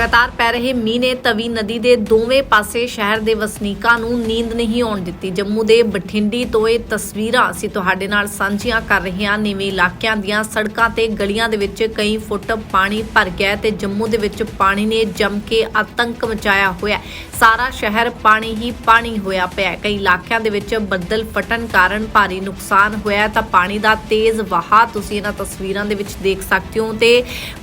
ਲਗਾਤਾਰ ਪੈ ਰਹੇ ਮੀਂਹ ਨੇ ਤਵੀ ਨਦੀ ਦੇ ਦੋਵੇਂ ਪਾਸੇ ਸ਼ਹਿਰ ਦੇ ਵਸਨੀਕਾਂ ਨੂੰ ਨੀਂਦ ਨਹੀਂ ਆਉਣ ਦਿੱਤੀ। ਜੰਮੂ ਦੇ ਬਠਿੰਡੀ ਤੋਂ ਇਹ ਤਸਵੀਰਾਂ ਅਸੀਂ ਤੁਹਾਡੇ ਨਾਲ ਸਾਂਝੀਆਂ ਕਰ ਰਹੇ ਹਾਂ। ਨੀਵੇਂ ਇਲਾਕਿਆਂ ਦੀਆਂ ਸੜਕਾਂ ਤੇ ਗਲੀਆਂ ਦੇ ਵਿੱਚ ਕਈ ਫੁੱਟ ਪਾਣੀ ਭਰ ਗਿਆ ਹੈ ਤੇ ਜੰਮੂ ਦੇ ਵਿੱਚ ਪਾਣੀ ਨੇ ਜੰਮ ਕੇ ਆਤੰਕ ਮਚਾਇਆ ਹੋਇਆ ਸਾਰਾ ਸ਼ਹਿਰ ਪਾਣੀ ਹੀ ਪਾਣੀ ਹੋਇਆ ਪਿਆ ਕਈ ਇਲਾਕਿਆਂ ਦੇ ਵਿੱਚ ਬੱਦਲ ਫਟਣ ਕਾਰਨ ਭਾਰੀ ਨੁਕਸਾਨ ਹੋਇਆ ਤਾਂ ਪਾਣੀ ਦਾ ਤੇਜ਼ ਵਹਾਅ ਤੁਸੀਂ ਇਹਨਾਂ ਤਸਵੀਰਾਂ ਦੇ ਵਿੱਚ ਦੇਖ ਸਕਦੇ ਹੋ ਤੇ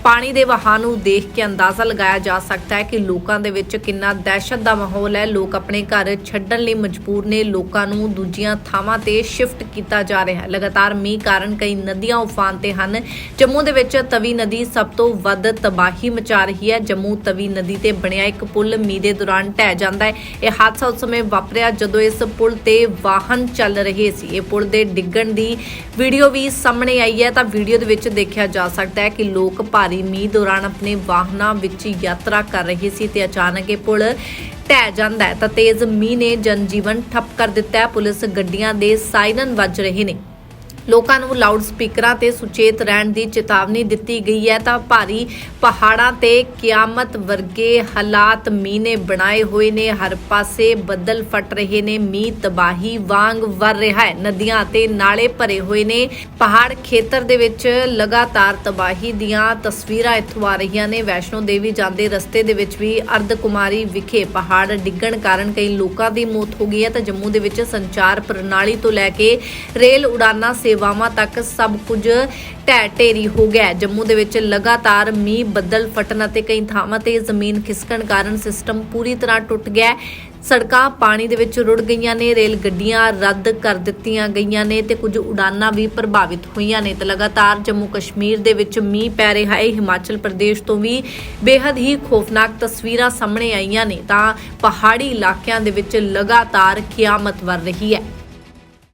ਪਾਣੀ ਦੇ ਵਹਾਅ ਨੂੰ ਦੇਖ ਕੇ ਅੰਦਾਜ਼ਾ ਲਗਾਇਆ ਜਾ ਸਕਦਾ ਹੈ ਕਿ ਲੋਕਾਂ ਦੇ ਵਿੱਚ ਕਿੰਨਾ ਦਹਿਸ਼ਤ ਦਾ ਮਾਹੌਲ ਹੈ। ਲੋਕ ਆਪਣੇ ਘਰ ਛੱਡਣ ਲਈ ਮਜਬੂਰ ਨੇ। ਲੋਕਾਂ ਨੂੰ ਦੂਜੀਆਂ ਥਾਵਾਂ ਤੇ ਸ਼ਿਫਟ ਕੀਤਾ ਜਾ ਰਿਹਾ ਹੈ। ਲਗਾਤਾਰ ਮੀਂਹ ਕਾਰਨ ਕਈ ਨਦੀਆਂ ਉਫਾਨ ਤੇ ਹਨ। ਜੰਮੂ ਦੇ ਵਿੱਚ ਤਵੀ ਨਦੀ ਸਭ ਤੋਂ ਵੱਧ ਤਬਾਹੀ ਮਚਾ ਰਹੀ ਹੈ। ਜੰਮੂ ਤਵੀ ਨਦੀ ਤੇ ਬਣਿਆ ਇੱਕ ਪੁਲ ਮੀਂਹ ਦੇ ਦੌਰਾਨ ਢਹਿ ਜਾਂਦਾ ਹੈ। ਇਹ ਹਾਦਸਾ ਉਸ ਸਮੇਂ ਵਾਪਰਿਆ ਜਦੋਂ ਇਸ ਪੁਲ ਤੇ ਵਾਹਨ ਚੱਲ ਰਹੇ ਸੀ। ਇਹ ਪੁਲ ਦੇ ਡਿੱਗਣ ਦੀ ਵੀਡੀਓ ਵੀ ਸਾਹਮਣੇ ਆਈ ਹੈ। ਤਾਂ ਵੀਡੀਓ ਦੇ ਵਿੱਚ ਦੇਖਿਆ ਜਾ ਸਕਦਾ ਹੈ ਕਿ ਲੋਕ ਭਾਰੀ ਮੀਂਹ ਦੌਰਾਨ ਆਪਣੇ ਵਾਹਨਾਂ ਵਿੱਚ ਯਾਤਰਾ ਯਾਤਰਾ ਕਰ ਰਹੀ ਸੀ ਤੇ ਅਚਾਨਕ ਇਹ ਪੁਲ ਢਹਿ ਜਾਂਦਾ ਹੈ ਤਾਂ ਤੇਜ਼ ਮੀਂਹ ਨੇ ਜਨਜੀਵਨ ਠੱਪ ਕਰ ਦਿੱਤਾ ਹੈ। ਪੁਲਿਸ ਗੱਡੀਆਂ ਦੇ ਸਾਇਰਨ ਵੱਜ ਰਹੇ ਨੇ। ਲੋਕਾਂ ਨੂੰ ਲਾਊਡ ਸਪੀਕਰਾਂ ਤੇ ਸੁਚੇਤ ਰਹਿਣ ਦੀ ਚੇਤਾਵਨੀ ਦਿੱਤੀ ਗਈ ਹੈ। ਤਾਂ ਭਾਰੀ ਪਹਾੜਾਂ ਤੇ ਕਿਆਮਤ ਵਰਗੇ ਹਾਲਾਤ ਮੀਂਹ ਬਣਾਏ ਹੋਏ ਨੇ। ਹਰ ਪਾਸੇ ਬੱਦਲ ਫਟ ਰਹੇ ਨੇ। ਮੀਂਹ ਤਬਾਹੀ ਵਾਂਗ ਵਰ ਰਿਹਾ ਹੈ। ਨਦੀਆਂ ਤੇ ਨਾਲੇ ਭਰੇ ਹੋਏ ਨੇ। ਪਹਾੜ ਖੇਤਰ ਦੇ ਵਿੱਚ ਲਗਾਤਾਰ ਤਬਾਹੀ ਦੀਆਂ ਤਸਵੀਰਾਂ ਇੱਥੋਂ ਆ ਰਹੀਆਂ ਨੇ। ਵੈਸ਼ਨੋ ਦੇਵੀ ਜਾਂਦੇ ਰਸਤੇ ਦੇ ਵਿੱਚ ਵੀ ਅਰਧ ਕੁਮਾਰੀ ਵਿਖੇ ਪਹਾੜ ਡਿੱਗਣ ਕਾਰਨ ਕਈ ਲੋਕਾਂ ਦੀ ਮੌਤ ਹੋ ਗਈ ਹੈ। ਤਾਂ ਜੰਮੂ ਦੇ ਵਿੱਚ ਸੰਚਾਰ ਪ੍ਰਣਾਲੀ ਤੋਂ ਲੈ ਕੇ ਰੇਲ ਉਡਾਨਾਂ ਸੇਵਾਵਾਂ ਤੱਕ ਸਭ ਕੁਝ ਢਹਿ ਢੇਰੀ ਹੋ ਗਿਆ ਜੰਮੂ ਦੇ ਵਿੱਚ ਲਗਾਤਾਰ ਮੀਂਹ, ਬੱਦਲ ਫਟਣ ਅਤੇ ਕਈ ਥਾਵਾਂ ਤੇ ਜ਼ਮੀਨ ਖਿਸਕਣ ਕਾਰਨ ਸਿਸਟਮ ਪੂਰੀ ਤਰ੍ਹਾਂ ਟੁੱਟ ਗਿਆ ਸੜਕਾਂ ਪਾਣੀ ਦੇ ਵਿੱਚ ਰੁੜ ਗਈਆਂ ਨੇ, ਰੇਲ ਗੱਡੀਆਂ ਰੱਦ ਕਰ ਦਿੱਤੀਆਂ ਗਈਆਂ ਨੇ ਤੇ ਕੁਝ ਉਡਾਨਾਂ ਵੀ ਪ੍ਰਭਾਵਿਤ ਹੋਈਆਂ ਨੇ ਤੇ ਲਗਾਤਾਰ ਜੰਮੂ ਕਸ਼ਮੀਰ ਦੇ ਵਿੱਚ ਮੀਂਹ ਪੈ ਰਿਹਾ ਹੈ। ਹਿਮਾਚਲ ਪ੍ਰਦੇਸ਼ ਤੋਂ ਵੀ ਬੇहद ਹੀ ਖੋਫਨਾਕ ਤਸਵੀਰਾਂ ਸਾਹਮਣੇ ਆਈਆਂ ਨੇ। ਤਾਂ ਪਹਾੜੀ ਇਲਾਕਿਆਂ ਦੇ ਵਿੱਚ ਲਗਾਤਾਰ ਕਿਆਮਤ ਵਰ ਰਹੀ ਹੈ।